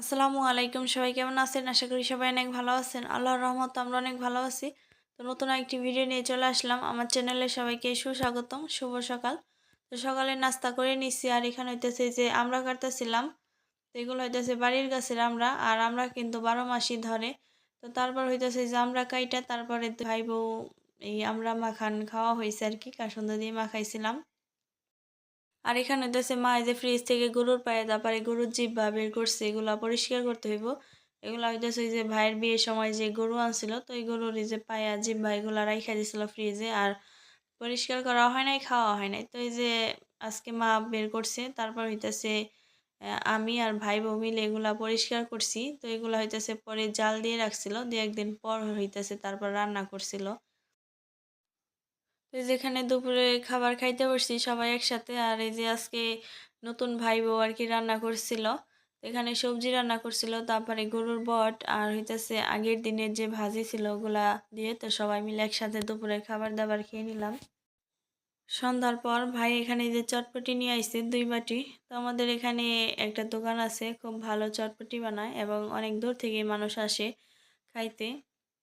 আসসালামু আলাইকুম। সবাই কেমন আছেন? আশা করি সবাই অনেক ভালো আছেন। আল্লাহর রহমত আমরা অনেক ভালো আছি। তো নতুন একটি ভিডিও নিয়ে চলে আসলাম। আমার চ্যানেলে সবাইকে সুস্বাগতম। শুভ সকাল। তো সকালে নাস্তা করে নিচ্ছি আর এখানে হইতেছে যে আমরা কাটতেছিলাম। তো এগুলো হইতেছে বাড়ির গাছের আমরা আর আমরা কিন্তু বারো মাসই ধরে। তো তারপর হইতেছে যে আমরা কাইটা, তারপরে ভাই বউ এই আমরা মাখান খাওয়া হয়েছে আর কি। কাসন্দ দিয়ে মাখাইছিলাম। আর এখানে হইতেছে মা এই যে ফ্রিজ থেকে গরুর পায়ে তারপরে গরুর জিব্বা বের করছে, এগুলা পরিষ্কার করতে হইব। এগুলা হইতেছে যে ভাইয়ের বিয়ের সময় যে গরু আনছিল, তো এই গরুর এই যে পায়া জিব্বা এগুলা রাইখা দিছিল ফ্রিজে আর পরিষ্কার করা হয় নাই, খাওয়া হয় নাই। তো এই যে আজকে মা বের করছে, তারপর হইতেছে আমি আর ভাই বউ মিলে এগুলা পরিষ্কার করছি। তো এগুলা হইতেছে পরে জাল দিয়ে রাখছিল, দিয়ে একদিন পর হইতেছে তারপর রান্না করছিল। তো যেখানে দুপুরে খাবার খাইতে বসছি সবাই একসাথে, আর এই যে আজকে নতুন ভাই বউ আর কি রান্না করছিল। এখানে সবজি রান্না করছিল, তারপরে গরুর বট আর হইতেছে আগের দিনের যে ভাজি ছিল ওগুলা দিয়ে তো সবাই মিলে একসাথে দুপুরে খাবার দাবার খেয়ে নিলাম। সন্ধ্যার পর ভাই এখানে যে চটপটি নিয়ে আসছে দুই বাটি, তো আমাদের এখানে একটা দোকান আছে, খুব ভালো চটপটি বানায় এবং অনেক দূর থেকে মানুষ আসে খাইতে।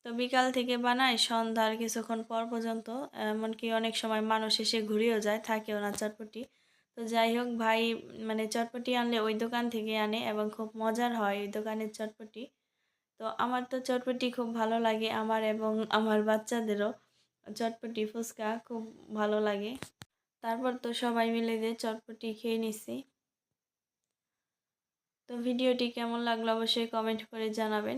তো বিকাল থেকে বানাই, সন্ধ্যার কিছুক্ষণ পর পর্যন্ত, এমনকি অনেক সময় মানুষ এসে ঘুরেও যায়, থাকেও না চটপটি। তো যাই হোক, ভাই মানে চটপটি আনলে ওই দোকান থেকে আনে এবং খুব মজার হয় ওই দোকানের চটপটি। তো আমার তো চটপটি খুব ভালো লাগে আমার এবং আমার বাচ্চাদেরও। চটপটি, ফুচকা খুব ভালো লাগে। তারপর তো সবাই মিলে যে চটপটি খেয়ে নিছি। তো ভিডিওটি কেমন লাগল অবশ্যই কমেন্ট করে জানাবেন।